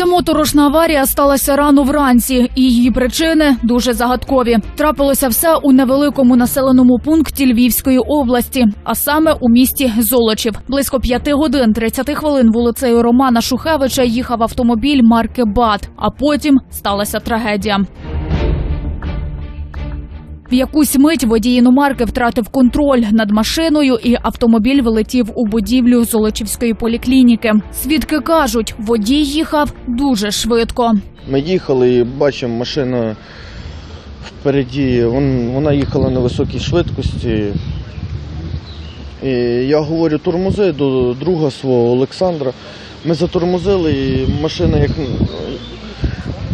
Ця моторошна аварія сталася рано вранці, і її причини дуже загадкові. Трапилося все у невеликому населеному пункті Львівської області, а саме у місті Золочів. Близько п'яти годин 30 хвилин вулицею Романа Шухевича їхав автомобіль марки БАТ. А потім сталася трагедія. В якусь мить водій іномарки втратив контроль над машиною, і автомобіль вилетів у будівлю Золочівської поліклініки. Свідки кажуть, водій їхав дуже швидко. Ми їхали і бачимо машина впереді, вона їхала на високій швидкості. І я говорю тормози до друга свого Олександра. Ми затормозили і машина як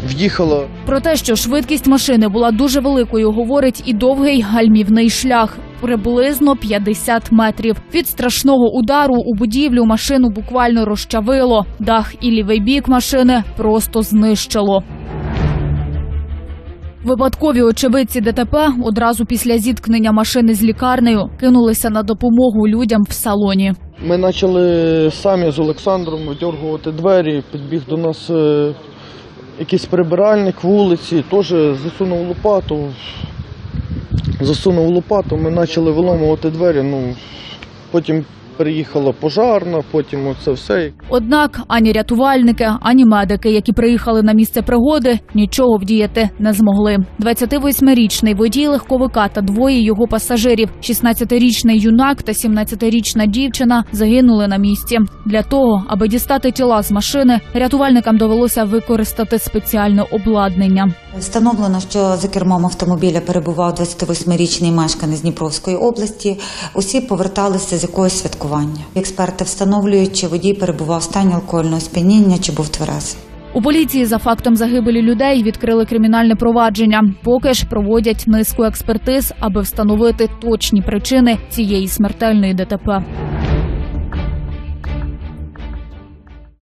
в'їхала. Про те, що швидкість машини була дуже великою, говорить і довгий гальмівний шлях. Приблизно 50 метрів. Від страшного удару у будівлю машину буквально розчавило. Дах і лівий бік машини просто знищило. Випадкові очевидці ДТП одразу після зіткнення машини з лікарнею кинулися на допомогу людям в салоні. Ми почали самі з Олександром видергувати двері, підбіг до нас е, якийсь прибиральник вулиці, теж засунув лопату. Засунув лопату, ми почали виламувати двері. Ну, потім приїхала пожарна, потім оце все. Однак ані рятувальники, ані медики, які приїхали на місце пригоди, нічого вдіяти не змогли. 28-річний водій легковика та двоє його пасажирів, 16-річний юнак та 17-річна дівчина загинули на місці. Для того, аби дістати тіла з машини, рятувальникам довелося використати спеціальне обладнання. Встановлено, що за кермом автомобіля перебував 28-річний мешканець Дніпровської області. Усі поверталися з якогось святкування. Експерти встановлюють, чи водій перебував в стані алкогольного сп'яніння, чи був тверезий. У поліції за фактом загибелі людей відкрили кримінальне провадження. Поки ж проводять низку експертиз, аби встановити точні причини цієї смертельної ДТП.